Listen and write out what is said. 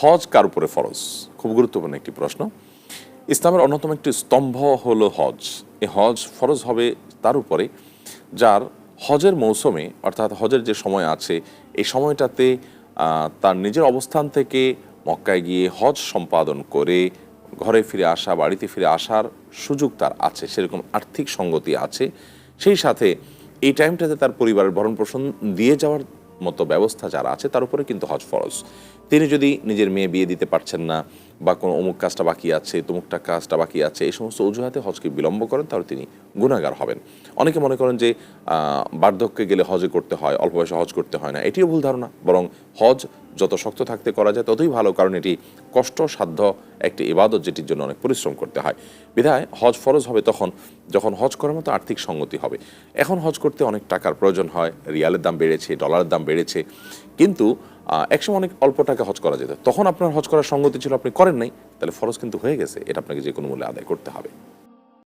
হজ কার উপরে ফরজ? খুব গুরুত্বপূর্ণ একটি প্রশ্ন। ইসলামের অন্যতম একটি স্তম্ভ হলো হজ। এ হজ ফরজ হবে তার উপরে, যার হজের মৌসুমে, অর্থাৎ হজের যে সময় আছে, এই সময়টাতে তার নিজের অবস্থান থেকে মক্কায় গিয়ে হজ সম্পাদন করে, ঘরে ফিরে আসা, বাড়িতে ফিরে আসার সুযোগ তার আছে, সেরকম আর্থিক সঙ্গতি আছে। সেই সাথে এই টাইমটাতে তার পরিবারের ভরণ পোষণ দিয়ে যাওয়ার মতো ব্যবস্থা যারা আছে তার উপরে কিন্তু হজ ফরজ। তিনি যদি নিজের মেয়ে বিয়ে দিতে পারছেন না বা কোনো অমুক কাজটা বাকি আছে, তমুকটা কাজটা বাকি আছে, এই সমস্ত অজুহাতে হজকে বিলম্ব করেন, তাহলে তিনি গুণাগার হবেন। অনেকে মনে করেন যে বার্ধক্যে গেলে হজে করতে হয়, অল্প বয়সে হজ করতে হয় না, এটিও ভুল ধারণা। বরং হজ যত শক্ত থাকতে করা যায়, ততই ভালো, কারণ এটি কষ্টসাধ্য একটি ইবাদত, যেটির জন্য অনেক পরিশ্রম করতে হয়। বিধায় হজ ফরজ হবে তখন, যখন হজ করার মতো আর্থিক সঙ্গতি হবে। এখন হজ করতে অনেক টাকার প্রয়োজন হয়, রিয়ালের দাম বেড়েছে, ডলারের দাম বেড়েছে। কিন্তু একসময় অনেক অল্প টাকা হজ করা যেত। তখন আপনার হজ করার সঙ্গতি ছিল, আপনি করেন নাই, তাহলে ফরজ কিন্তু হয়ে গেছে, এটা আপনাকে যে কোনো মূল্যে আদায় করতে হবে।